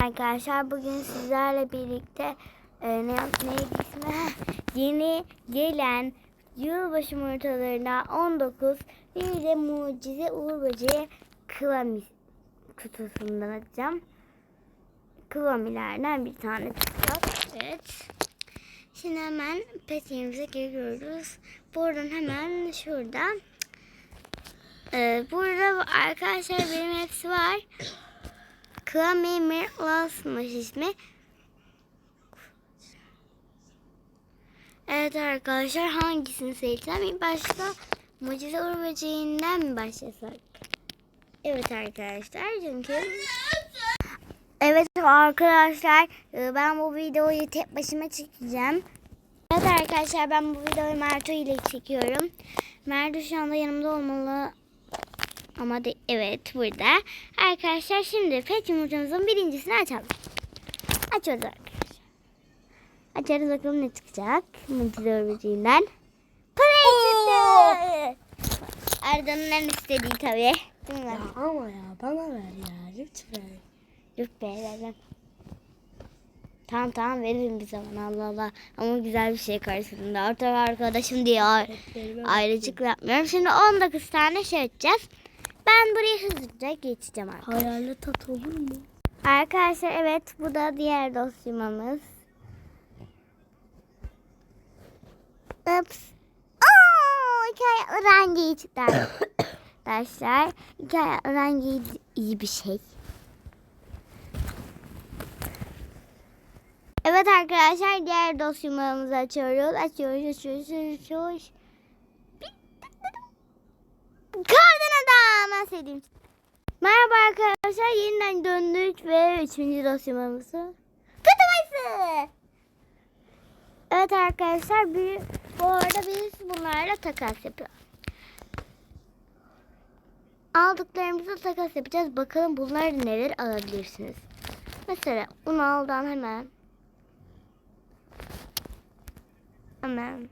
Arkadaşlar bugün sizlerle birlikte e, ne neydi ismi? Yeni gelen yılbaşı yumurtalarına 19 bir de mucize uğur böceği kıvami kutusundan atacağım. Kıvamilerden bir tane çıkacak. Evet. Şimdi hemen petimize giriyoruz. Buradan hemen şuradan. Ee, burada arkadaşlar benim hepsi var. Kıvami Mirlas'mış ismi. Evet arkadaşlar hangisini seçsem? İlk başta Mucize Uğur Böceği'nden mi başlasak? Evet arkadaşlar çünkü... Evet arkadaşlar e, ben bu videoyu tek başıma çekeceğim. Evet arkadaşlar ben bu videoyu Merto ile çekiyorum. Merto şu anda yanımda olmalı. Ama de, evet burada. Arkadaşlar şimdi pet yumurtamızın birincisini açalım. Açıyoruz arkadaşlar. Açarız bakalım ne çıkacak. Mucize örümceğinden. Play çıktı. Arda'nın en istediği tabii. Değil mi? Ya ama ya bana ver ya lütfen. Be vermem. Tamam tamam veririm bir zaman Allah Allah. Ama güzel bir şey karşısında. Ortak arkadaşım diye ayrıcık yapmıyorum. Şimdi 19 tane şey açacağız. Ben burayı hızlıca geçeceğim arkadaşlar. Hayalet tat olur mu? Arkadaşlar evet bu da diğer dosyamız. Ups. Oo, iki ayaklı rengi çıktı arkadaşlar. İki ayaklı rengi iyi bir şey. Evet arkadaşlar diğer dosyamızı açıyoruz. Açıyoruz, açıyoruz, açıyoruz. Ben sevdiğim Merhaba arkadaşlar yeniden döndük ve üçüncü dosyamızı katamayısı. Evet arkadaşlar bir, bu arada biz bunlarla takas yapıyoruz. Aldıklarımızı takas yapacağız. Bakalım bunlar neler alabilirsiniz. Mesela Unal'dan hemen hemen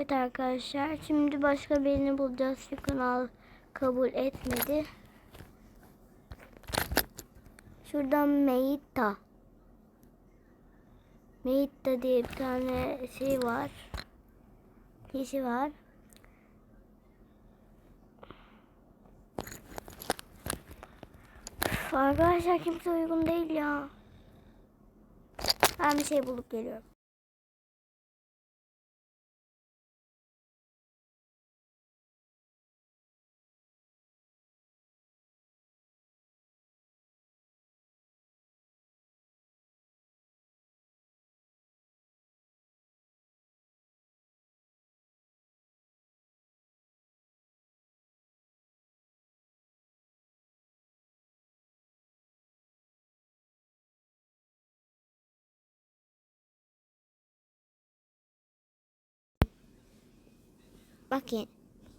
Evet arkadaşlar şimdi başka birini bulacağız. Şu kanal kabul etmedi. Şuradan Meita. Meita diye bir tane şey var. Kişi var. Üf, Arkadaşlar kimse uygun değil ya. Ben bir şey bulup geliyorum. Bak ya.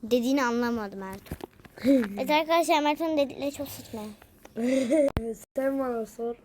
Dediğini anlamadım Ertuğ. evet arkadaşlar Mert'in dedikleri çok saçma. Sen bana sor.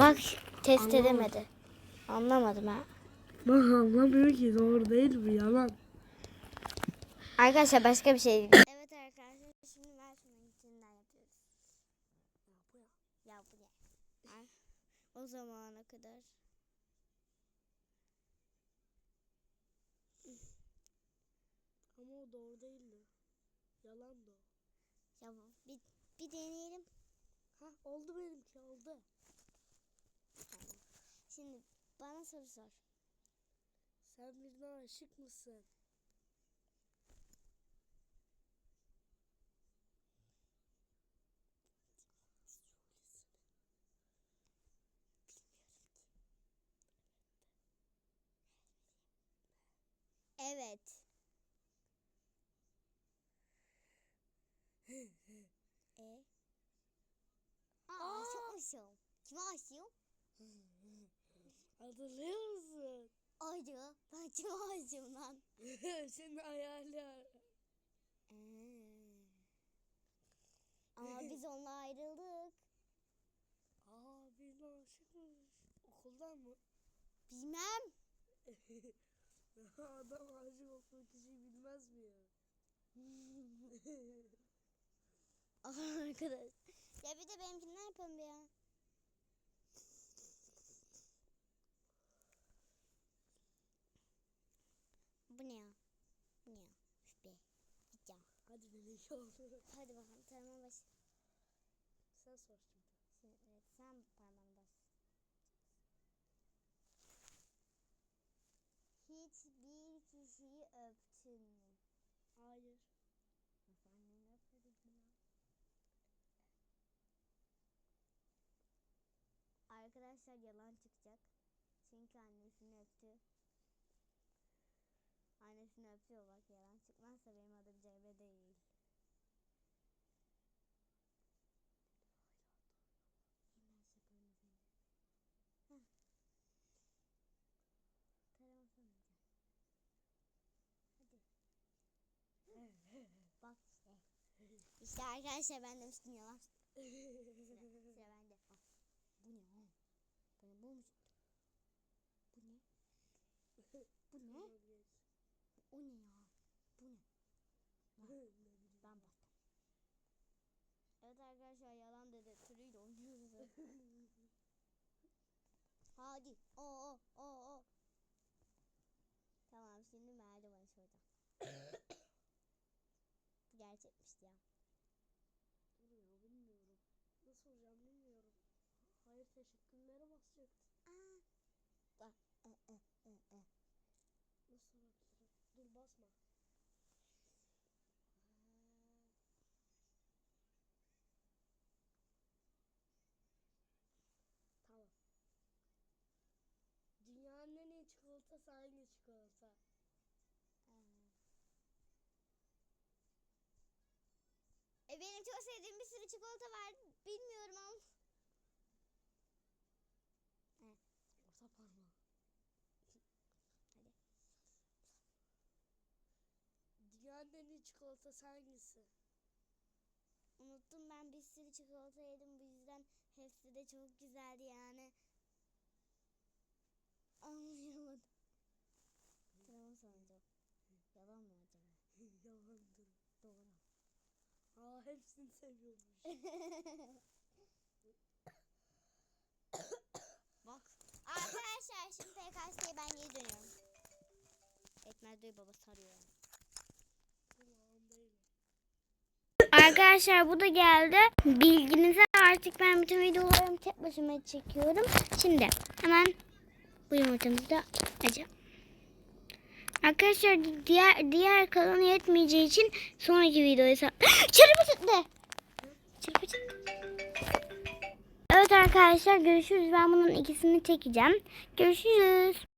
Bak test edemedi. Anlamadım ha. Ben anlamıyor ki doğru değil bu yalan. Arkadaşlar başka bir şey değil. Evet arkadaşlar şimdi Mert'in içinden yapıyoruz. Ya bu ne? Ay, O zamana kadar. Ama o doğru değildi. Yalan da. Ya bir, bir deneyelim. Ha oldu benimki oldu. Şimdi bana soru sor. Sen birine aşık mısın? Evet. e? Aa, aşıkmışım. Kime aşığım? Hatırlıyor musun? Acı. Ben kime aşığım lan? Senin hayali. Ama biz onunla ayrıldık. Aa birine aşıkmış. Okuldan mı? Bilmem. Adam aşık olduğu kişiyi bilmez mi ya? Arkadaş. Ya bir de benimkinden yapalım bir ya. Bu ne ya? Bu ne ya? Üf be. Git ya. Hadi demek oldu. Hadi bakalım tarama baş. Sen sor şimdi. Sen, evet, sen parmağını bas. Hiçbir kişiyi öptün mü? Hayır. Nasıl anneni öpmedik mi? Arkadaşlar yalan çıkacak. Çünkü annesini öptü. Annesini öpüyor bak yalan çıkmazsa benim adım Cemre değil. Hemen önce. Hadi. Bak işte. İşte arkadaşlar ben demiştim yalan. Sıra, sıra bende. Al. Ha? Bu ne bu mu? Bu ne? Bu ne? O ne ya? Bu ne? Ben bastım. Evet arkadaşlar yalan dedektörüyle oynuyoruz. Hadi. O o o o. Tamam şimdi merdiven şurada. Bu gerçekmişti ya. Dur ya bilmiyorum. Nasıl olacağım bilmiyorum. Hayır teşekkürlere basacaktım. Aa. Bak. ı, ı, ı, ı. Nasıl olabilirim? Dur basma. Tamam. Dünyanın en iyi çikolatası hangi çikolata? E benim çok sevdiğim bir sürü çikolata var. Bilmiyorum ama. İyi çikolatası hangisi? Unuttum ben bir sürü çikolata yedim bu yüzden hepsi de çok güzeldi yani. Anlayamadım. Telefon sanacağım. Yalan mı acaba? Yalandır. Doğru. Aa hepsini seviyormuş. Bak. Arkadaşlar şimdi PKS'ye ben geri dönüyorum. Etmez Bey baba sarıyor. Tamam değil. Arkadaşlar bu da geldi. Bilginize artık ben bütün videolarımı tek başıma çekiyorum. Şimdi hemen bu yumurtamızı da açacağım. Arkadaşlar diğer diğer kalanı yetmeyeceği için sonraki videoyu sa- Çırpı çıktı. Çırpı çıktı. Evet arkadaşlar görüşürüz. Ben bunun ikisini çekeceğim. Görüşürüz.